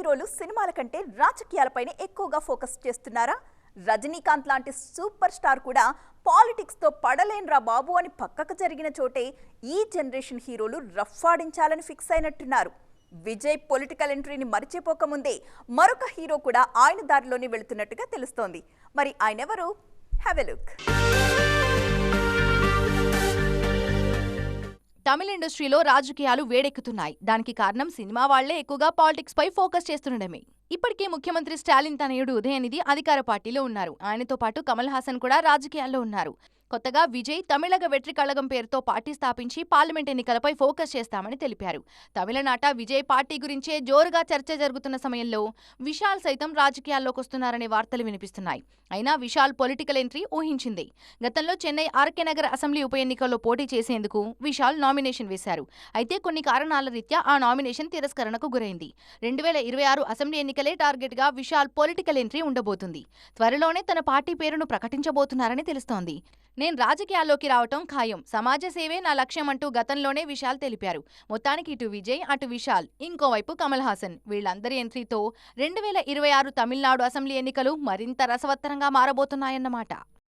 హీరోలు సినిమాల కంటే రాజకీయాలపైనే ఎక్కువగా ఫోకస్ చేస్తున్నారా? రజనీకాంత్ లాంటి సూపర్ స్టార్ కూడా పాలిటిక్స్తో పడలేనురా బాబు అని పక్కకు జరిగిన చోటే ఈ జనరేషన్ హీరోలు రఫ్ఫాడించాలని ఫిక్స్ అయినట్టున్నారు. విజయ్ పొలిటికల్ ఎంట్రీని మరిచిపోకముందే మరొక హీరో కూడా ఆయన దారిలోనే వెళుతున్నట్టుగా తెలుస్తోంది. మరి ఆయన ఎవరు హ్యావ్ ఎ లుక్. తమిళ ఇండస్ట్రీలో రాజకీయాలు వేడెక్కుతున్నాయి. దానికి కారణం సినిమా వాళ్ళే ఎక్కువగా పాలిటిక్స్ పై ఫోకస్ చేస్తుండడమే. ఇప్పటికే ముఖ్యమంత్రి స్టాలిన్ తనయుడు ఉదయనిధి అధికార పార్టీలో ఉన్నారు. ఆయనతో పాటు కమల్ హాసన్ కూడా రాజకీయాల్లో ఉన్నారు. కొత్తగా విజయ్ తమిళగ వెట్రి కళగం పేరుతో పార్టీ స్థాపించి పార్లమెంట్ ఎన్నికలపై ఫోకస్ చేస్తామని తెలిపారు. తమిళనాట విజయ్ పార్టీ గురించే జోరుగా చర్చ జరుగుతున్న సమయంలో విశాల్ సైతం రాజకీయాల్లోకి వస్తున్నారనే వార్తలు వినిపిస్తున్నాయి. అయినా విశాల్ పొలిటికల్ ఎంట్రీ ఊహించింది. గతంలో చెన్నై ఆర్కే నగర్ అసెంబ్లీ ఉప ఎన్నికల్లో పోటీ చేసేందుకు విశాల్ నామినేషన్ వేశారు. అయితే కొన్ని కారణాల రీత్యా ఆ నామినేషన్ తిరస్కరణకు గురైంది. రెండు వేల ఇరవై ఆరు అసెంబ్లీ ఎన్నికలే టార్గెట్గా విశాల్ పొలిటికల్ ఎంట్రీ ఉండబోతుంది. త్వరలోనే తన పార్టీ పేరును ప్రకటించబోతున్నారని తెలుస్తోంది. నేను రాజకీయాల్లోకి రావటం ఖాయం. సమాజ సేవే నా లక్ష్యం అంటూ గతంలోనే విశాల్ తెలిపారు. మొత్తానికి ఇటు విజయ్ అటు విశాల్ ఇంకోవైపు కమల్ హాసన్. వీళ్ళందరి ఎంట్రీతో రెండు వేల ఇరవై ఆరు తమిళనాడు అసెంబ్లీ ఎన్నికలు మరింత రసవత్తరంగా మారబోతున్నాయన్నమాట.